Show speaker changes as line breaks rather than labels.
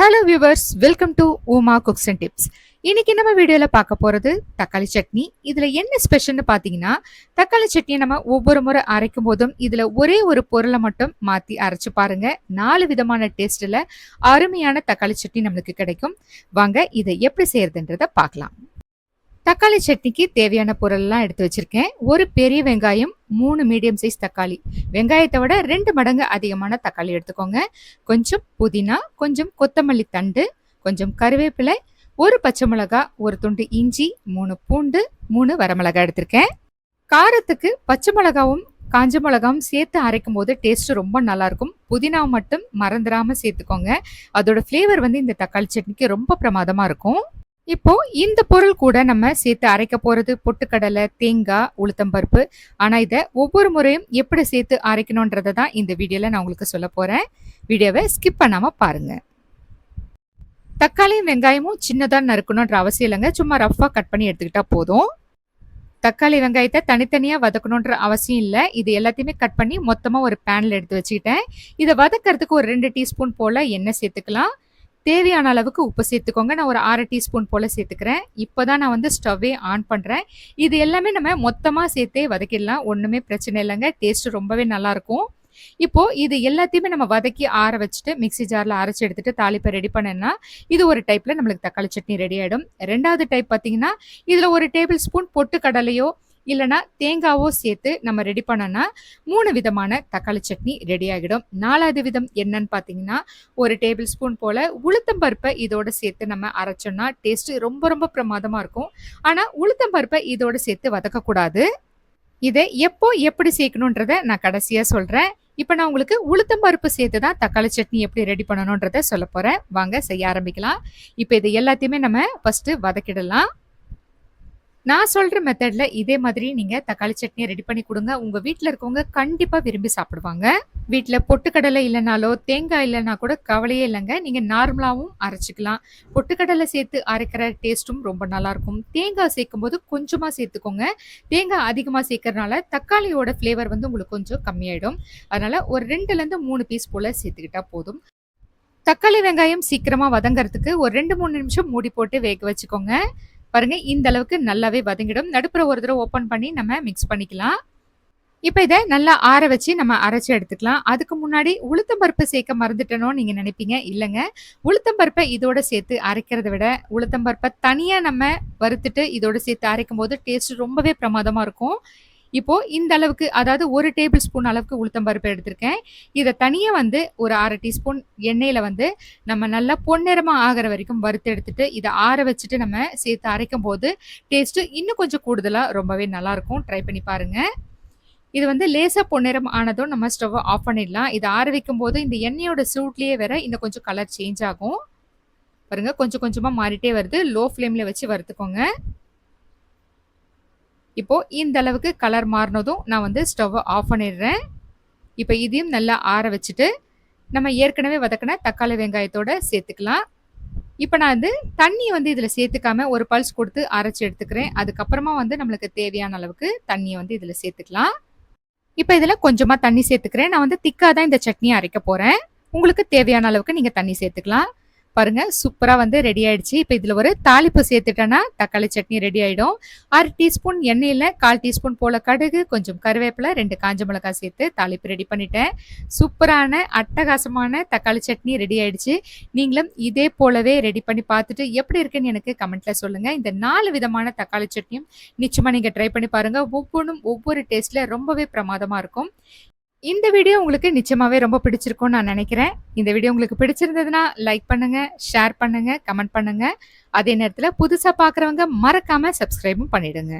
Hello viewers welcome to Uma cooks and tips இன்னைக்கு நம்ம வீடியோவில் பார்க்க போகிறது தக்காளி சட்னி. இதில் என்ன ஸ்பெஷல்னு பார்த்தீங்கன்னா தக்காளி சட்னியை நம்ம ஒவ்வொரு முறை அரைக்கும் போதும் இதில் ஒரே ஒரு பொருளை மட்டும் மாற்றி அரைச்சி பாருங்கள் நாலு விதமான டேஸ்ட்டில் அருமையான தக்காளி சட்னி நம்மளுக்கு கிடைக்கும். வாங்க இதை எப்படி செய்கிறதுன்றதை பார்க்கலாம். தக்காளி சட்னிக்கு தேவையான பொருள்லாம் எடுத்து வச்சிருக்கேன். ஒரு பெரிய வெங்காயம் மூணு மீடியம் சைஸ் தக்காளி. வெங்காயத்தை விட ரெண்டு மடங்கு அதிகமான தக்காளி எடுத்துக்கோங்க. கொஞ்சம் புதினா கொஞ்சம் கொத்தமல்லி தண்டு கொஞ்சம் கருவேப்பிலை ஒரு பச்சை மிளகா ஒரு துண்டு இஞ்சி மூணு பூண்டு மூணு வரமிளகாய் எடுத்திருக்கேன். காரத்துக்கு பச்சை மிளகாவும் காஞ்ச மிளகாவும் சேர்த்து அரைக்கும் போது டேஸ்ட் ரொம்ப நல்லாயிருக்கும். புதினா மட்டும் மறந்துடாமல் சேர்த்துக்கோங்க. அதோட ஃப்ளேவர் வந்து இந்த தக்காளி சட்னிக்கு ரொம்ப பிரமாதமாக இருக்கும். இப்போ இந்த பொருள் கூட நம்ம சேர்த்து அரைக்க போறது பொட்டுக்கடலை தேங்காய் உளுத்தம்பருப்பு ஆனா இதை ஒவ்வொரு முறையும் எப்படி சேர்த்து அரைக்கணுன்றதை தான் இந்த வீடியோல நான் உங்களுக்கு சொல்ல போறேன். வீடியோவை ஸ்கிப் பண்ணாம பாருங்க. தக்காளியும் வெங்காயமும் சின்னதாக நறுக்கணுன்ற அவசியம் இல்லைங்க. சும்மா ரஃப்பாக கட் பண்ணி எடுத்துக்கிட்டா போதும். தக்காளி வெங்காயத்தை தனித்தனியாக வதக்கணுன்ற அவசியம் இல்லை. இது எல்லாத்தையுமே கட் பண்ணி மொத்தமாக ஒரு பேனில் எடுத்து வச்சுக்கிட்டேன். இதை வதக்கிறதுக்கு ஒரு ரெண்டு டீஸ்பூன் போல் எண்ணெய் சேர்த்துக்கலாம். தேவையான அளவுக்கு உப்பு சேர்த்துக்கோங்க. நான் ஒரு அரை டீஸ்பூன் போல் சேர்த்துக்கிறேன். இப்போ தான் நான் வந்து ஸ்டவ்வே ஆன் பண்ணுறேன் இது எல்லாமே நம்ம மொத்தமாக சேர்த்தே வதக்கிடலாம். ஒன்றுமே பிரச்சனை இல்லைங்க. டேஸ்ட்டு ரொம்பவே நல்லாயிருக்கும். இப்போ இது எல்லாத்தையுமே நம்ம வதக்கி ஆற வச்சுட்டு மிக்சி ஜாரில் அரைச்சி எடுத்துட்டு தாளிப்பை ரெடி பண்ணேன்னா இது ஒரு டைப்பில் நம்மளுக்கு தக்காளி சட்னி ரெடி ஆகிடும் ரெண்டாவது டைப் பார்த்தீங்கன்னா இதில் ஒரு டேபிள் ஸ்பூன் பொட்டு கடலையோ இல்லைனா தேங்காவோ சேர்த்து நம்ம ரெடி பண்ணோன்னா மூணு விதமான தக்காளி சட்னி ரெடி ஆகிடும். நாலாவது விதம் என்னன்னு பார்த்தீங்கன்னா ஒரு டேபிள் ஸ்பூன் போல் உளுத்தம்பருப்பை இதோட சேர்த்து நம்ம அரைச்சோன்னா டேஸ்ட்டு ரொம்ப ரொம்ப பிரமாதமாக இருக்கும். ஆனால் உளுத்தம்பருப்பை இதோட சேர்த்து வதக்கக்கூடாது. இதை எப்போ எப்படி சேர்க்கணுன்றத நான் கடைசியாக சொல்கிறேன் இப்போ நான் உங்களுக்கு உளுத்தம் பருப்பு சேர்த்து தான் தக்காளி சட்னி எப்படி ரெடி பண்ணணுன்றத சொல்ல போகிறேன் வாங்க செய்ய ஆரம்பிக்கலாம். இப்போ இது எல்லாத்தையுமே நம்ம ஃபஸ்ட்டு வதக்கிடலாம். நான் சொல்கிற மெத்தடில் இதே மாதிரி நீங்கள் தக்காளி சட்னியை ரெடி பண்ணி கொடுங்க. உங்கள் வீட்டில் இருக்கவங்க கண்டிப்பாக விரும்பி சாப்பிடுவாங்க. வீட்டில் பொட்டுக்கடலை இல்லைனாலோ தேங்காய் இல்லைனா கூட கவலையே இல்லைங்க. நீங்கள் நார்மலாகவும் அரைச்சிக்கலாம். பொட்டுக்கடலை சேர்த்து அரைக்கிற டேஸ்ட்டும் ரொம்ப நல்லாயிருக்கும். தேங்காய் சேர்க்கும் போது கொஞ்சமாக சேர்த்துக்கோங்க. தேங்காய் அதிகமாக சேர்க்கறனால தக்காளியோட ஃப்ளேவர் வந்து உங்களுக்கு கொஞ்சம் கம்மியாயிடும். அதனால் ஒரு ரெண்டுலேருந்து மூணு பீஸ் போல் சேர்த்துக்கிட்டா போதும். தக்காளி வெங்காயம் சீக்கிரமாக வதங்கிறதுக்கு ஒரு ரெண்டு மூணு நிமிஷம் மூடி போட்டு வேக வச்சுக்கோங்க. பாருங்க இந்த அளவுக்கு நல்லாவே வதங்கிடும். நடுப்புற ஒரு தடவை ஓப்பன் பண்ணி நம்ம மிக்ஸ் பண்ணிக்கலாம். இப்போ இதை நல்லா ஆற வச்சு நம்ம அரைச்சி எடுத்துக்கலாம். அதுக்கு முன்னாடி உளுத்தம்பருப்பு சேர்க்க மறந்துட்டனோ நீங்கள் நினைப்பீங்க? இல்லைங்க. உளுத்தம்பருப்பை இதோட சேர்த்து அரைக்கிறத விட உளுத்தம்பருப்பை தனியாக நம்ம வறுத்துட்டு இதோட சேர்த்து அரைக்கும் போது டேஸ்ட் ரொம்பவே பிரமாதமாக இருக்கும். இப்போ இந்த அளவுக்கு அதாவது ஒரு டேபிள் ஸ்பூன் அளவுக்கு உளுத்தம் பருப்பு எடுத்திருக்கேன். இதை தனியாக வந்து ஒரு அரை டீஸ்பூன் எண்ணெயில் வந்து நம்ம நல்லா பொன்னிறமாக ஆகிற வரைக்கும் வறுத்து எடுத்துட்டு இதை ஆற வச்சுட்டு நம்ம சேர்த்து அரைக்கும் போது டேஸ்ட்டு இன்னும் கொஞ்சம் கூடுதலாக ரொம்பவே நல்லாயிருக்கும். ட்ரை பண்ணி பாருங்கள் இது வந்து லேசாக பொன்னிறம் ஆனதும் நம்ம ஸ்டவ்வை ஆஃப் பண்ணிடலாம். இதை ஆற வைக்கும் போது இந்த எண்ணெயோட சூட்லேயே வேற இன்னும் கொஞ்சம் கலர் சேஞ்ச் ஆகும். பாருங்கள் கொஞ்சம் கொஞ்சமாக மாறிட்டே வருது. லோ ஃப்ளேமில் வச்சு வறுத்துக்கோங்க. இப்போது இந்த அளவுக்கு கலர் மாறினதும் நான் வந்து ஸ்டவ்வை ஆஃப் பண்ணிடுறேன். இப்போ இதையும் நல்லா ஆற வச்சுட்டு நம்ம ஏற்கனவே வதக்கின தக்காளி வெங்காயத்தோட சேர்த்துக்கலாம். இப்போ நான் வந்து தண்ணியை வந்து இதில் சேர்த்துக்காம ஒரு பல்ஸ் கொடுத்து அரைச்சி எடுத்துக்கிறேன். அதுக்கப்புறமா வந்து நம்மளுக்கு தேவையான அளவுக்கு தண்ணியை வந்து இதில் சேர்த்துக்கலாம். இப்போ இதில் கொஞ்சமாக தண்ணி சேர்த்துக்கிறேன். நான் வந்து திக்காக தான் இந்த சட்னியை அரைக்க போகிறேன் உங்களுக்கு தேவையான அளவுக்கு நீங்கள் தண்ணி சேர்த்துக்கலாம். பாருங்க சூப்பராக வந்து ரெடி ஆயிடுச்சு. இப்போ இதில் ஒரு தாளிப்பு சேர்த்துட்டேன்னா தக்காளி சட்னி ரெடி ஆகிடும் அரை டீஸ்பூன் எண்ணெயில் கால் டீஸ்பூன் போல் கடுகு கொஞ்சம் கருவேப்பிலை ரெண்டு காஞ்ச மிளகாய் சேர்த்து தாளிப்பு ரெடி பண்ணிட்டேன். சூப்பரான அட்டகாசமான தக்காளி சட்னி ரெடி ஆயிடுச்சு. நீங்களும் இதே போலவே ரெடி பண்ணி பார்த்துட்டு எப்படி இருக்குன்னு எனக்கு கமெண்ட்டில் சொல்லுங்கள் இந்த நாலு விதமான தக்காளி சட்னியும் நிச்சயமாக நீங்கள் ட்ரை பண்ணி பாருங்கள் ஒவ்வொன்றும் ஒவ்வொரு டேஸ்ட்டில் ரொம்பவே பிரமாதமாக இருக்கும். இந்த வீடியோ உங்களுக்கு நிச்சயமாவே ரொம்ப பிடிச்சிருக்கும்னு நான் நினைக்கிறேன். இந்த வீடியோ உங்களுக்கு பிடிச்சிருந்ததுன்னா லைக் பண்ணுங்க ஷேர் பண்ணுங்க கமெண்ட் பண்ணுங்க. அதே நேரத்தில் புதுசாக பார்க்குறவங்க மறக்காம சப்ஸ்கிரைபும் பண்ணிடுங்க.